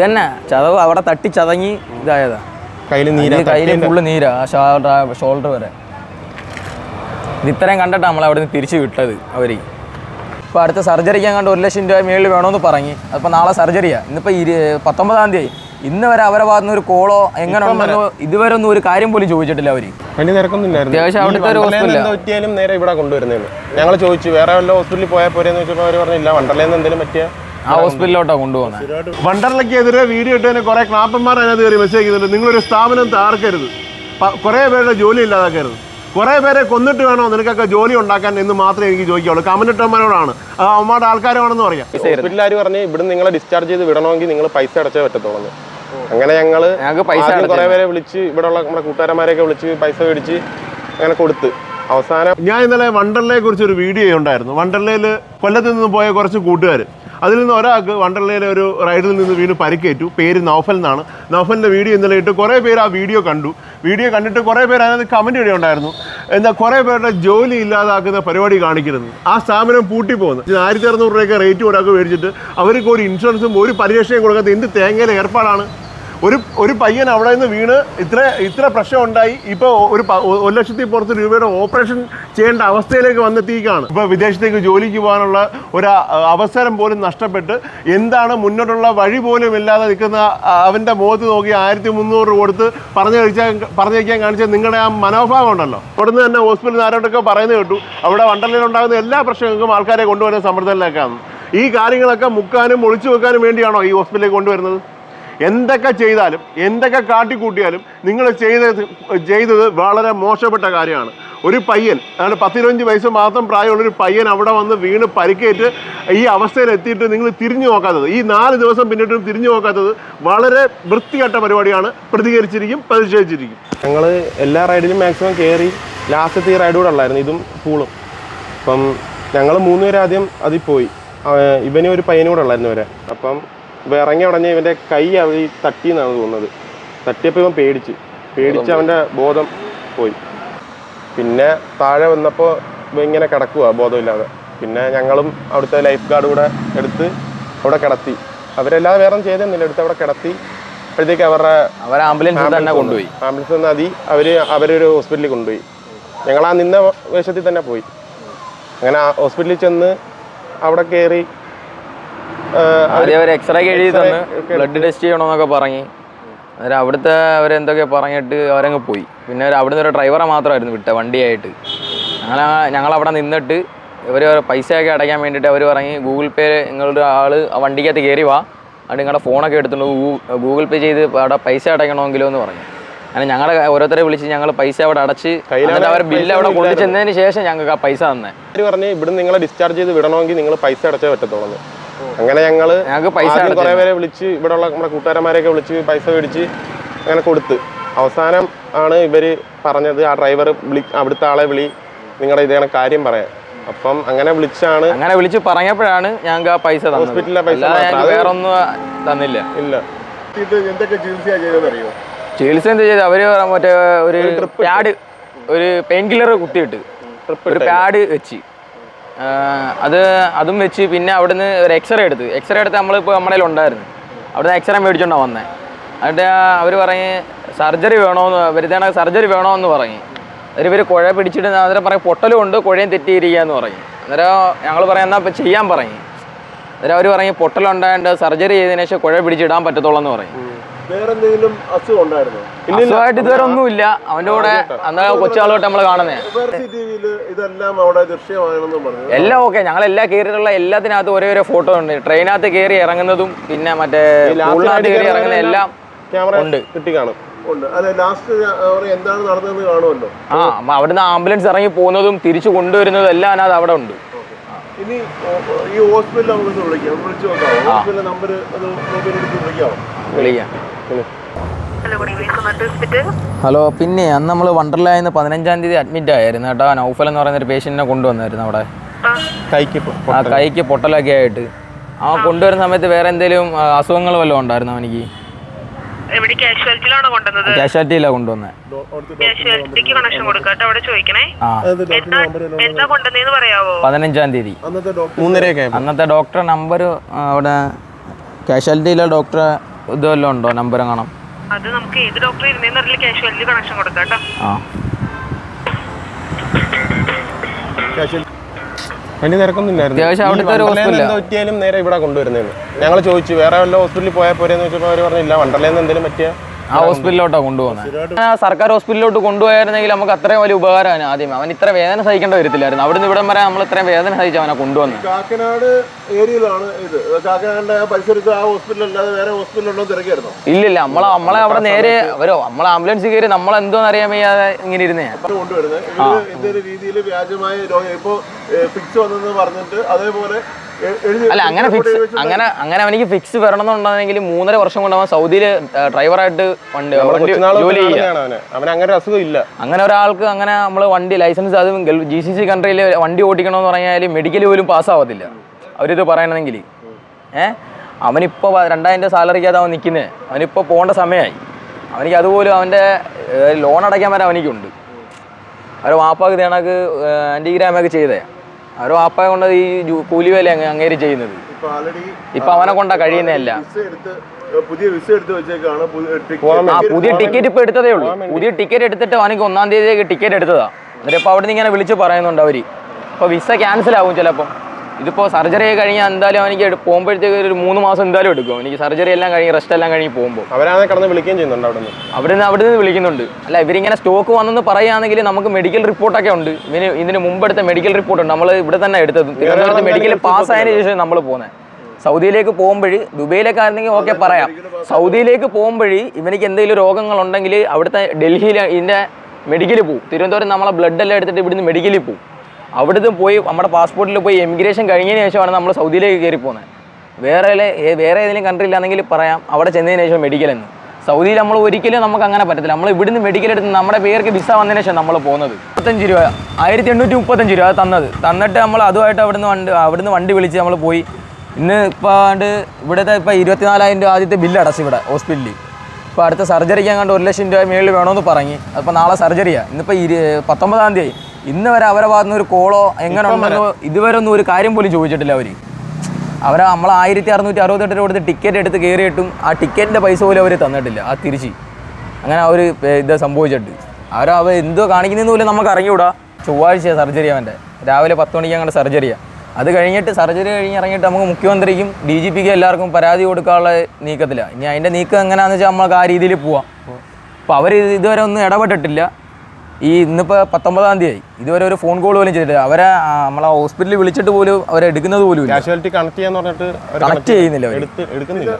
തന്നെ ചതവ് അവിടെ തട്ടി ചതങ്ങി ഇതായതാ. കയ്യിൽ നീരാ കയ്യിൽ ഫുള്ള് നീരാ ഷോൾഡർ വരെ. ഇത് ഇത്രയും കണ്ടിട്ട് നമ്മൾ അവിടെ നിന്ന് തിരിച്ചു വിട്ടത് അവർ ഇപ്പോൾ അടുത്ത സർജറിക്ക് കണ്ട് ഒരു ലക്ഷം രൂപ മേളിൽ വേണമെന്ന് പറഞ്ഞ്. അപ്പോൾ നാളെ സർജറിയാ ഇന്നിപ്പോൾ ഇരു പത്തൊമ്പതാം തീയതി. ഇന്ന് വരെ അവരെ ഭാഗത്തുനിന്ന് ഒരു കോളോ എങ്ങനെ ഉണ്ടെന്നോ ഇതുവരെ ഒന്നും ഒരു കാര്യം പോലും ചോദിച്ചിട്ടില്ല തിരക്കൊന്നുമില്ലായിരുന്നു. അത്യാവശ്യം അവിടുത്തെ ഒരു ഹോസ്പിറ്റലാ. നേരെ ഇവിടെ കൊണ്ടുവരുന്നതെന്ന് ഞങ്ങൾ ചോദിച്ചു വേറെ വല്ല ഹോസ്പിറ്റലിൽ പോയാൽ പോരെന്ന് ചോദിച്ചപ്പോൾ അവർ പറഞ്ഞില്ല വണ്ടർലേന്ന് എന്തെങ്കിലും പറ്റിയ? ആ ഹോസ്പിറ്റലിലോട്ടാ കൊണ്ടുപോകുന്നത് വണ്ടർലയ്ക്കെതിരെ വീഡിയോ ഇട്ടതിന് കുറെ ക്ലാപ്പന്മാർ അതിനകത്ത് കയറി മെസ്സേജ് ചെയ്യുന്നുണ്ട്. നിങ്ങളൊരു സ്ഥാപനം താർക്കരുത് കുറെ പേരുടെ ജോലി ഇല്ലാതാക്കരുത്. കുറെ പേരെ കൊന്നിട്ട് വേണോ നിനക്കൊക്കെ ജോലി ഉണ്ടാക്കാൻ എന്ന് മാത്രമേ എനിക്ക് ചോദിക്കാവുള്ളൂ. കമന്റിട്ടന്മാരോടാണ് അത് അവന്മാരുടെ ആൾക്കാരാണെന്ന് പറയാം. ഹോസ്പിറ്റലുകാർ പറഞ്ഞ് ഇവിടെ നിങ്ങളെ ഡിസ്ചാർജ് ചെയ്ത് വിടണമെങ്കിൽ നിങ്ങൾ പൈസ അടച്ചേ പറ്റത്തുള്ളൂ അങ്ങനെ ഞങ്ങൾ ഞങ്ങൾക്ക് പൈസ കുറെ. പേരെ വിളിച്ച് ഇവിടെയുള്ള നമ്മുടെ കൂട്ടുകാരന്മാരെയൊക്കെ വിളിച്ച് പൈസ മേടിച്ച് അങ്ങനെ കൊടുത്ത്. അവസാനം ഞാൻ ഇന്നലെ വണ്ടർലയെ കുറിച്ച് ഒരു വീഡിയോ ഉണ്ടായിരുന്നു. വണ്ടർലയിൽ കൊല്ലത്ത് നിന്ന് പോയ കുറച്ച് കൂട്ടുകാർ അതിൽ നിന്ന് ഒരാൾക്ക് വണ്ടർലയിലെ ഒരു റൈഡിൽ നിന്ന് വീണ് പരിക്കേറ്റു. പേര് നൗഫൽ എന്നാണ്. നൗഫലിന്റെ വീഡിയോ ഇന്നലെ ഇട്ട് കുറേ പേര് ആ വീഡിയോ കണ്ടു. വീഡിയോ കണ്ടിട്ട് കുറേ പേര് അതിനകത്ത് കമന്റ് ഇവിടെ ഉണ്ടായിരുന്നു എന്താ കുറേ പേരുടെ ജോലി ഇല്ലാതാക്കുന്ന പരിപാടി കാണിക്കരുത്. ആ സ്ഥാപനം പൂട്ടിപ്പോകുന്നു ആയിരത്തി അറുന്നൂറ് രൂപയൊക്കെ റേറ്റ് ഒരാൾക്ക് മേടിച്ചിട്ട് അവർക്ക് ഒരു ഇൻഷുറൻസും ഒരു പരിരക്ഷയും കൊടുക്കാത്ത എന്ത് തേങ്ങയിലെ ഏർപ്പാടാണ്? ഒരു ഒരു പയ്യൻ അവിടെ നിന്ന് വീണ് ഇത്ര ഇത്ര പ്രശ്നം ഉണ്ടായി. ഇപ്പോൾ ഒരു ഒരു ലക്ഷത്തി പുറത്ത് രൂപയുടെ ഓപ്പറേഷൻ ചെയ്യേണ്ട അവസ്ഥയിലേക്ക് വന്നെത്തിയിരിക്കുകയാണ്. ഇപ്പോൾ വിദേശത്തേക്ക് ജോലിക്ക് പോകാനുള്ള ഒരു അവസരം പോലും നഷ്ടപ്പെട്ട് എന്താണ് മുന്നോട്ടുള്ള വഴി പോലും ഇല്ലാതെ നിൽക്കുന്ന അവന്റെ മുഖത്ത് നോക്കി ആയിരത്തി മുന്നൂറ് കൊടുത്ത് പറഞ്ഞു കഴിച്ചാൽ പറഞ്ഞു വയ്ക്കാൻ കാണിച്ച നിങ്ങളുടെ ആ മനോഭാവം ഉണ്ടല്ലോ. അവിടുന്ന് തന്നെ ഹോസ്പിറ്റലിൽ ആരോടൊക്കെ പറയുന്നത് കേട്ടു. അവിടെ വണ്ടലിലുണ്ടാകുന്ന എല്ലാ പ്രശ്നങ്ങൾക്കും ആൾക്കാരെ കൊണ്ടുവരുന്ന സമ്മർദ്ദത്തിലേക്കാണ് ഈ കാര്യങ്ങളൊക്കെ മുക്കാനും ഒളിച്ചു വെക്കാനും വേണ്ടിയാണോ ഈ ഹോസ്പിറ്റലിലേക്ക് കൊണ്ടുവരുന്നത്? എന്തൊക്കെ ചെയ്താലും എന്തൊക്കെ കാട്ടിക്കൂട്ടിയാലും നിങ്ങൾ ചെയ്ത ചെയ്തത് വളരെ മോശപ്പെട്ട കാര്യമാണ്. ഒരു പയ്യൻ അതായത് പത്തിരുപഞ്ച് വയസ്സ് മാത്രം പ്രായമുള്ളൊരു പയ്യൻ അവിടെ വന്ന് വീണ് പരിക്കേറ്റ് ഈ അവസ്ഥയിൽ എത്തിയിട്ട് നിങ്ങൾ തിരിഞ്ഞു നോക്കാത്തത് ഈ നാല് ദിവസം പിന്നിട്ടും തിരിഞ്ഞു നോക്കാത്തത് വളരെ വൃത്തികെട്ട പരിപാടിയാണ്. പ്രതികരിച്ചിരിക്കും പ്രതിഷേധിച്ചിരിക്കും. ഞങ്ങൾ എല്ലാ റൈഡിലും മാക്സിമം കയറി ലാസ്റ്റത്തെ ഈ റൈഡ് കൂടെ ഉള്ളായിരുന്നു ഇതും പൂളും. അപ്പം ഞങ്ങൾ മൂന്നുപേരാദ്യം അതിൽ പോയി. ഇവനും ഒരു പയ്യനും കൂടെ ഉള്ളായിരുന്നു വരെ അപ്പം ഇവ ഇറങ്ങി ഉടനെ ഇവന്റെ കൈ അവ തട്ടി എന്നാണ് തോന്നുന്നത്. തട്ടിയപ്പോൾ ഇവൻ പേടിച്ച്. പേടിച്ച് അവന്റെ ബോധം പോയി. പിന്നെ താഴെ വന്നപ്പോൾ ഇവ ഇങ്ങനെ കിടക്കുക ബോധമില്ലാതെ. പിന്നെ ഞങ്ങളും അവിടുത്തെ ലൈഫ് ഗാർഡ് കൂടെ എടുത്ത് അവിടെ കിടത്തി. അവരെല്ലാം വേറെ ചെയ്തെന്നില്ല. എടുത്ത് അവിടെ കിടത്തി. അപ്പോഴത്തേക്ക് അവരുടെ അവർ ആംബുലൻസ് തന്നെ കൊണ്ടുപോയി. ആംബുലൻസ് നദി അവർ അവരൊരു ഹോസ്പിറ്റലിൽ കൊണ്ടുപോയി. ഞങ്ങൾ ആ നിന്ന വേഷത്തിൽ തന്നെ പോയി. അങ്ങനെ ആ ഹോസ്പിറ്റലിൽ ചെന്ന് അവിടെ കയറി ആദ്യം അവർ എക്സ്റേ എഴുതി തന്ന് ബ്ലഡ് ടെസ്റ്റ് ചെയ്യണമെന്നൊക്കെ പറഞ്ഞ്. അന്നേരം അവിടുത്തെ അവരെന്തൊക്കെ പറഞ്ഞിട്ട് അവരങ്ങ് പോയി. പിന്നെ അവർ അവിടുന്ന് ഒരു ഡ്രൈവറെ മാത്രമായിരുന്നു വിട്ട വണ്ടിയായിട്ട്. ഞങ്ങൾ ഞങ്ങൾ അവിടെ നിന്നിട്ട് ഇവർ പൈസയൊക്കെ അടയ്ക്കാൻ വേണ്ടിയിട്ട് അവർ പറഞ്ഞ് ഗൂഗിൾ പേ നിങ്ങളുടെ ആൾ വണ്ടിക്കകത്ത് കയറി വാ. അത് നിങ്ങളുടെ ഫോണൊക്കെ എടുത്തുകൊണ്ട് ഗൂ- ഗൂഗിൾ പേ ചെയ്ത് അവിടെ പൈസ അടയ്ക്കണമെങ്കിലോ എന്ന് പറഞ്ഞു. അങ്ങനെ ഞങ്ങളെ ഓരോരുത്തരെ വിളിച്ച് ഞങ്ങൾ പൈസ അവിടെ അടച്ച് അവർ ബില്ല് അവിടെ പൈസ കൊണ്ടു ചെന്നതിന് ശേഷം ഞങ്ങൾക്ക് ആ പൈസ തന്നെ. പറഞ്ഞു പറഞ്ഞ് ഇവിടെ നിങ്ങളെ ഡിസ്ചാർജ് ചെയ്ത് വിടണമെങ്കിൽ നിങ്ങൾ പൈസ അടച്ചേ പറ്റത്തുള്ളൂ അങ്ങനെ ഞങ്ങൾ ഞങ്ങൾക്ക് പൈസ കുറെ പേരെ വിളിച്ച് ഇവിടെയുള്ള നമ്മുടെ കൂട്ടുകാരന്മാരെയൊക്കെ വിളിച്ച് പൈസ മേടിച്ച് അങ്ങനെ കൊടുത്ത്. അവസാനം ആണ് ഇവർ പറഞ്ഞത് ആ ഡ്രൈവർ വിളി അവിടുത്തെ ആളെ വിളി നിങ്ങളുടെ ഇതേ കാര്യം പറയാൻ. അപ്പം അങ്ങനെ വിളിച്ചാണ് അങ്ങനെ വിളിച്ച് പറഞ്ഞപ്പോഴാണ് ഞങ്ങൾക്ക് ആ പൈസ ഹോസ്പിറ്റലിലെ പൈസ. വേറെ ഒന്നും തന്നില്ല. ഇല്ല. ഇത് എന്തൊക്കെ ചികിത്സയാണ് ചെയ്തതെന്നറിയോ? ചികിത്സ എന്ത് ചെയ്ത് അവർ മറ്റേ ഒരു പാഡ് ഒരു പെയിൻ കില്ലർ കുത്തിയിട്ട് ഒരു പാഡ് വെച്ച്. അത് അതും വെച്ച് പിന്നെ അവിടുന്ന് ഒരു എക്സ്റേ എടുത്ത്. എക്സ്റേ എടുത്ത് നമ്മളിപ്പോൾ നമ്മുടെ ഉണ്ടായിരുന്നു. അവിടുന്ന് എക്സ്റേ മേടിച്ചോണ്ടാണ് വന്നത് എന്നിട്ട് അവർ പറഞ്ഞ് സർജറി വേണമെന്ന് വരുത്തേണ സർജറി വേണമെന്ന് പറഞ്ഞ്. അന്നേരം ഇവർ കുഴ പിടിച്ചിട്ട് അന്നേരം പറയും പൊട്ടലും ഉണ്ട് കുഴയും തെറ്റിയിരിക്കുക എന്ന് പറഞ്ഞു. അന്നേരം ഞങ്ങൾ പറയാം എന്നാൽ ഇപ്പം ചെയ്യാൻ പറഞ്ഞു. അന്നേരം അവർ പറയും പൊട്ടലുണ്ടായിട്ട് സർജറി ചെയ്തതിനു ശേഷം കുഴ പിടിച്ചിടാൻ പറ്റത്തുള്ളൂ എന്ന് പറയും വേറെ എന്തെങ്കിലും അസുഖം ഉണ്ടായിരുന്നോ? അസുഖമായിട്ട് ഇതുവരെ ഒന്നുമില്ല. അവന്റെ കൂടെ അന്നേരം കൊച്ചാളോട്ട് നമ്മൾ കാണുന്നേ. ഇതെല്ലാം അവിടെ ദൃശ്യമാണെന്നും പറഞ്ഞു. എല്ലാം ഓക്കെ. ഞങ്ങൾ എല്ലാ കയറിയിട്ടുള്ള എല്ലാത്തിനകത്ത് ഒരേ ഒരേ ഫോട്ടോ ഉണ്ട്. ട്രെയിനകത്ത് കയറി ഇറങ്ങുന്നതും പിന്നെ മറ്റേ സ്കൂളിനകത്ത് കയറി ഇറങ്ങുന്ന എല്ലാം ക്യാമറ ഉണ്ട്. കിട്ടി കാണും ഉണ്ട് അല്ലെ ലാസ്റ്റ് അവർ എന്താണ് നടന്നതെന്ന് കാണുമല്ലോ. ആ അവിടുന്ന് ആംബുലൻസ് ഇറങ്ങി പോകുന്നതും തിരിച്ചു കൊണ്ടുവരുന്നതും എല്ലാം അതിനകത്ത് അവിടെ ഉണ്ട്. ഇനി ഈ ഹോസ്പിറ്റലിൽ നമുക്ക് വിളിക്കാം. വിളിച്ചു നോക്കാം. ഹോസ്പിറ്റലിലെ നമ്പർ അത് മൊബൈൽ എടുത്ത് വിളിക്കാമോ? വിളിക്കാം. ഹലോ പിന്നെ അന്ന് നമ്മൾ വണ്ടർലായിന്ന് പതിനഞ്ചാം തീയതി അഡ്മിറ്റ് ആയിരുന്നു കേട്ടോ. നൗഫൽ എന്ന് പറയുന്ന ഒരു പേഷ്യന്റിനെ കൊണ്ടുവന്നായിരുന്നു അവിടെ. കൈക്ക് ആ കൈക്ക് പൊട്ടലൊക്കെ ആയിട്ട്. ആ കൊണ്ടുവരുന്ന സമയത്ത് വേറെ എന്തെങ്കിലും അസുഖങ്ങൾ വല്ലതും ഉണ്ടായിരുന്നു അവനിക്ക്? കാഷ്വാലിറ്റിയിലാണോ കൊണ്ടുവന്നത്? പതിനഞ്ചാം തീയതി. അന്നത്തെ ഡോക്ടറെ നമ്പർ അവിടെ കാഷ്വാലിറ്റിയിലെ ഡോക്ടറെ ഇത് വല്ലതും ഉണ്ടോ? നമ്പർ കാണാം. അത് നമുക്ക് ഏത് ഡോക്ടർ ഇരുന്നേന്ന് അറിയില്ല. കാഷ്വാലിറ്റി കണക്ഷൻ കൊടുക്കാം കേട്ടോ. ആ. വലിയ തിരക്കൊന്നും ഇല്ലായിരുന്നു. അത്യാവശ്യം അവിടുത്തെ ഒരു ഹോസ്പിറ്റലാ. പറ്റിയാലും നേരെ ഇവിടെ കൊണ്ടുവരുന്നേന്ന്. ഞങ്ങൾ ചോദിച്ചു വേറെ വല്ല ഹോസ്പിറ്റലിൽ പോയാൽ പോരെന്ന് ചോദിച്ചപ്പോൾ അവർ പറഞ്ഞില്ല വണ്ടർലേന്ന് എന്തെങ്കിലും പറ്റിയ? ആ ഹോസ്പിറ്റലിലോട്ടാണ് കൊണ്ടുപോകുന്നത് സർക്കാർ ഹോസ്പിറ്റലിലോട്ട് കൊണ്ടുപോയായിരുന്നെങ്കിൽ നമുക്ക് അത്രയും വലിയ ഉപകാരമാണ് ആദ്യം അവൻ ഇത്ര വേദന സഹിക്കേണ്ട വരത്തില്ലായിരുന്നു. അവിടുന്ന് ഇവിടം വരെ നമ്മൾ ഇത്രയും വേദന സഹിച്ച് അവനെ കൊണ്ടുവന്നത് കാക്കനാട് ഏരിയയിലാണ് ഇത്. കാക്കനാടിന്റെ ആ പരിസരത്ത് ആ ഹോസ്പിറ്റൽ അല്ലാതെ വേറെ ഹോസ്പിറ്റലുണ്ടോ തിരക്കായിരുന്നു ഇല്ലില്ല നമ്മളെ നമ്മളെ അവിടെ നേരെ അവരോ നമ്മളെ ആംബുലൻസ് കയറി നമ്മളെന്തോന്ന് അറിയാൻ വയ്യാതെ ഇങ്ങനെ ഇരുന്നേ. കൊണ്ടുവരുന്നത് രീതിയിൽ വ്യാജമായ രോഗം. ഇപ്പോ ഫിക്സ് വന്നെന്ന് പറഞ്ഞിട്ട് അതേപോലെ അല്ല അങ്ങനെ ഫിക്സ് അങ്ങനെ അങ്ങനെ അവനിക്ക് ഫിക്സ് വരണമെന്നുണ്ടെങ്കിൽ മൂന്നര വർഷം കൊണ്ട് അവൻ സൗദിയിൽ ഡ്രൈവറായിട്ട് വണ്ടി ജോലി അങ്ങനെ അസുഖം ഇല്ല. അങ്ങനെ ഒരാൾക്ക് അങ്ങനെ നമ്മൾ വണ്ടി ലൈസൻസ് അതും ജി സി സി കൺട്രിയിൽ വണ്ടി ഓടിക്കണമെന്ന് പറഞ്ഞാൽ മെഡിക്കൽ പോലും പാസ്സാവത്തില്ല അവരിത് പറയണമെങ്കിൽ. ഏഹ് അവനിപ്പോൾ രണ്ടായിരം രൂപ സാലറിക്കകത്ത് അവൻ നിൽക്കുന്നത് അവനിപ്പോൾ പോകേണ്ട സമയമായി അവനിക്ക് അതുപോലും അവന്റെ ലോൺ അടയ്ക്കാൻ വരെ അവനിക്കുണ്ട്. അവർ വാപ്പാക്ക് തേണക്ക് ആന്റിഗ്രാമൊക്കെ ചെയ്തേ. അവർ വാപ്പയെ കൊണ്ട് ഈ കൂലി വേല അങ്ങ് അങ്ങേര് ചെയ്യുന്നത്. ഇപ്പൊ ആൾറെഡി ഇപ്പൊ അവനെ കൊണ്ടാ കഴിയുന്നതല്ല. വിസ എടുത്ത് പുതിയ വിസ എടുത്ത് വെച്ചേക്കാണ് പുതിയ ടിക്കറ്റ് ഇപ്പൊ എടുത്തതേ ഉള്ളൂ. പുതിയ ടിക്കറ്റ് എടുത്തിട്ട് അവനക്ക് ഒന്നാം തീയതി ടിക്കറ്റ് എടുത്തതാ. എന്നിട്ട് ഇപ്പൊ അവിടെ നിന്ന് ഇങ്ങനെ വിളിച്ചു പറയുന്നുണ്ട് അവർ. ഇപ്പൊ വിസ ക്യാൻസൽ ആവും ചിലപ്പം. ഇതിപ്പോ സർജറി കഴിഞ്ഞാൽ എന്തായാലും എനിക്ക് പോകുമ്പോഴത്തേക്ക് ഒരു മൂന്ന് മാസം എന്തായാലും എടുക്കും. എനിക്ക് സർജറി എല്ലാം കഴിഞ്ഞ് റെസ്റ്റ് എല്ലാം കഴിഞ്ഞ് പോകുമ്പോൾ അവരാണ് കടന്ന് വിളിക്കുകയും ചെയ്യുന്നുണ്ട് അവിടെ നിന്ന് അവിടെ നിന്ന് അവിടെ നിന്ന് വിളിക്കുന്നുണ്ട്. അല്ല ഇവരിങ്ങനെ സ്റ്റോക്ക് വന്നെന്ന് പറയുകയാണെങ്കിൽ നമുക്ക് മെഡിക്കൽ റിപ്പോർട്ടൊക്കെ ഉണ്ട്. ഇവന് ഇതിന് മുമ്പ് എടുത്ത മെഡിക്കൽ റിപ്പോർട്ട് ഉണ്ട്. നമ്മൾ ഇവിടെ തന്നെ എടുത്തത്. തിരുവനന്തപുരത്ത് മെഡിക്കൽ പാസ് ആയതിനു ശേഷം നമ്മൾ പോകുന്നത് സൗദിയിലേക്ക് പോകുമ്പോൾ ദുബൈയിലൊക്കെ ആയിരുന്നെങ്കിൽ ഓക്കെ പറയാം. സൗദിയിലേക്ക് പോകുമ്പോൾ ഇവനിക്ക് എന്തെങ്കിലും രോഗങ്ങളുണ്ടെങ്കിൽ അവിടുത്തെ ഡൽഹിയിൽ ഇതിന്റെ മെഡിക്കലിൽ പോകും തിരുവനന്തപുരം നമ്മളെ ബ്ലഡ് എല്ലാം എടുത്തിട്ട് ഇവിടുന്ന് മെഡിക്കലിൽ പോകും അവിടുന്ന് പോയി നമ്മുടെ പാസ്പോർട്ടിൽ പോയി എമിഗ്രേഷൻ കഴിഞ്ഞതിന് ശേഷമാണ് നമ്മൾ സൗദിയിലേക്ക് കയറി പോകുന്നത് വേറെ വേറെ ഏതെങ്കിലും കൺട്രിയിലാണെങ്കിൽ പറയാം അവിടെ ചെന്നതിന് ശേഷം മെഡിക്കൽ എന്ന്. സൗദിയിൽ നമ്മൾ ഒരിക്കലും നമുക്ക് അങ്ങനെ പറ്റത്തില്ല. നമ്മൾ ഇവിടുന്ന് മെഡിക്കൽ എടുത്ത് നമ്മുടെ പേർക്ക് വിസ വന്നതിന് ശേഷം നമ്മൾ പോകുന്നത്. മുപ്പത്തഞ്ച് രൂപ ആയിരത്തി എണ്ണൂറ്റി മുപ്പത്തഞ്ച് രൂപ തന്നത്. തന്നിട്ട് നമ്മൾ അതുമായിട്ട് അവിടുന്ന് വണ്ടി അവിടുന്ന് വണ്ടി വിളിച്ച് നമ്മൾ പോയി. ഇന്ന് ഇപ്പോൾ ഇവിടുത്തെ ഇപ്പോൾ ഇരുപത്തിനാലായിരം രൂപ ആദ്യത്തെ ബില്ല് അടച്ചു ഇവിടെ ഹോസ്പിറ്റലിൽ ഇപ്പോൾ അടുത്ത സർജറിക്ക് അങ്ങാണ്ട് ഒരു ലക്ഷം രൂപ മേളിൽ വേണമെന്ന് പറഞ്ഞ്. അപ്പോൾ നാളെ സർജറിയാണ് ഇന്നിപ്പോൾ ഇരു പത്തൊമ്പതാം തീയതി. ഇന്ന് വരെ അവരെ ഭാഗത്തുനിന്ന് ഒരു കോളോ എങ്ങനെ ഉണ്ടെന്നോ ഇതുവരെ ഒന്നും ഒരു കാര്യം പോലും ചോദിച്ചിട്ടില്ല അവർ അവരെ നമ്മൾ ആയിരത്തി അറുന്നൂറ്റി അറുപത്തെട്ട് രൂപ കൊടുത്ത് ടിക്കറ്റ് എടുത്ത് കയറിയിട്ടും ആ ടിക്കറ്റിന്റെ പൈസ പോലും അവർ തന്നിട്ടില്ല. ആ തിരിച്ച്. അങ്ങനെ അവർ ഇത് സംഭവിച്ചിട്ട്. അവർ അവർ എന്തോ കാണിക്കുന്നതെന്ന് പോലും നമുക്ക് അറിഞ്ഞുകൂടാ ചൊവ്വാഴ്ച സർജറി അവന്റെ രാവിലെ പത്ത് മണിക്ക് അങ്ങോട്ട് സർജറിയാണ് അത് കഴിഞ്ഞിട്ട് സർജറി കഴിഞ്ഞ് ഇറങ്ങിയിട്ട് നമുക്ക് മുഖ്യമന്ത്രിക്കും ഡി ജി പിക്കും എല്ലാവർക്കും പരാതി കൊടുക്കാനുള്ള നീക്കത്തില്ല ഇനി അതിന്റെ നീക്കം എങ്ങനെയാണെന്ന് വെച്ചാൽ നമുക്ക് ആ രീതിയിൽ പോവാം. അപ്പോൾ അവർ ഇതുവരെ ഒന്നും ഇടപെട്ടിട്ടില്ല. ഈ ഇന്നിപ്പോൾ പത്തൊമ്പതാം തീയതി. ഇതുവരെ ഒരു ഫോൺ കോൾ പോലും ചെയ്തിട്ടില്ല. അവരെ ആ, നമ്മളെ ഹോസ്പിറ്റലിൽ വിളിച്ചിട്ട് പോലും അവരെ എടുക്കുന്നത് പോലും കാഷ്വാലിറ്റി കണക്ട് ചെയ്യാന്ന് പറഞ്ഞിട്ട് കണക്ട് ചെയ്യുന്നില്ല അവർ എടുക്കുന്നില്ല.